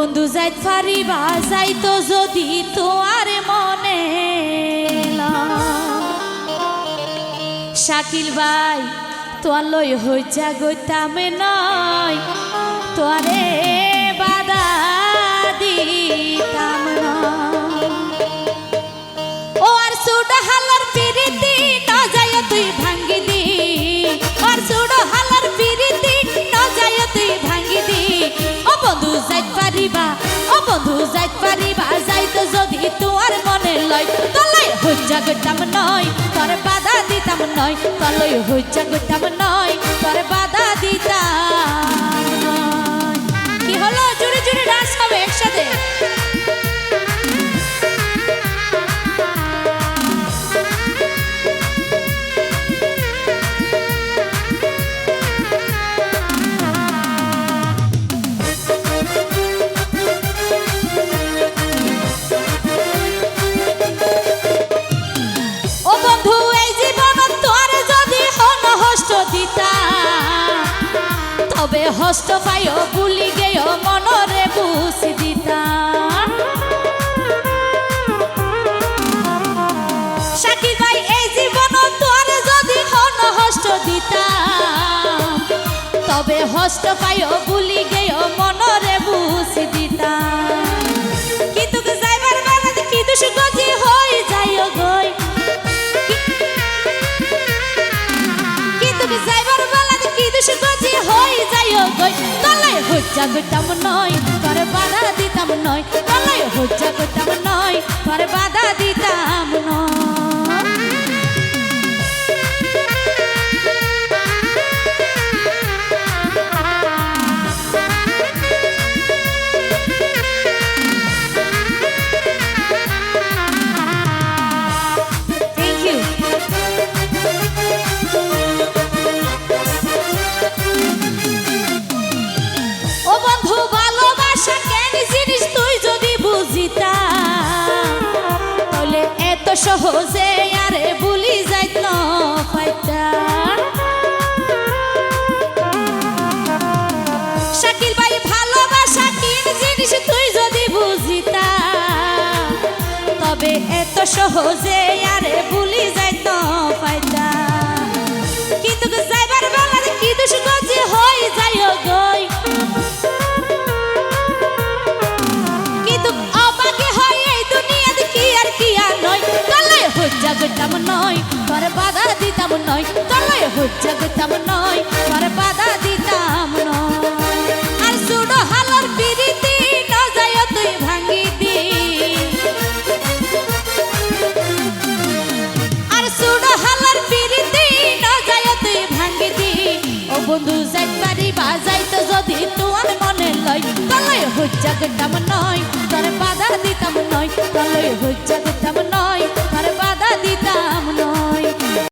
বন্ধু যাই ফারিবা যাইতো যদি তোমার মনে শাকিল ভাই তোয়ালয় যা গইতাম নয় তোয়ারে হজ্জা গইতাম নয় তোর বাধা দিতাম নয় তলই হইচা গইতাম নয় তোর বাধা তবে পায় বুলি গেয় মনরে বুঝি দিতা। সাকি ভাই এই জীবন তোর যদি হন হস্ত দিতা তবে হস্ত পায় বুলি গেয় মনরে গইতাম নয় পরে বাধা দিতাম নয় তলাই হজ্জা গইতাম নয় পরে বাধা দিতাম সহজে আরে ভুলি যাইত পাইতা শাকিল ভাই, ভালোবাসা কিন জিনিস তুই যদি বুঝিতা, তবে এত সহজে আরে ভুলি নয়। তোর বাধা দিতাম নয়। তলে হজ্জা গইতাম নয়। তোর বাধা দিতাম নয়। আর সুডো হালার পিরিতি ন যায় তুই ভাঙ্গি দি আর সুডো হালার পিরিতি ন যায় তুই ভাঙ্গি দি ও বন্ধু যাইত পারি বাজাইতো যদি তোমার মনে লয়। তলে হজ্জা গইতাম নয়। তোর বাধা দিতাম নয়। তলে হজ্জা গইতাম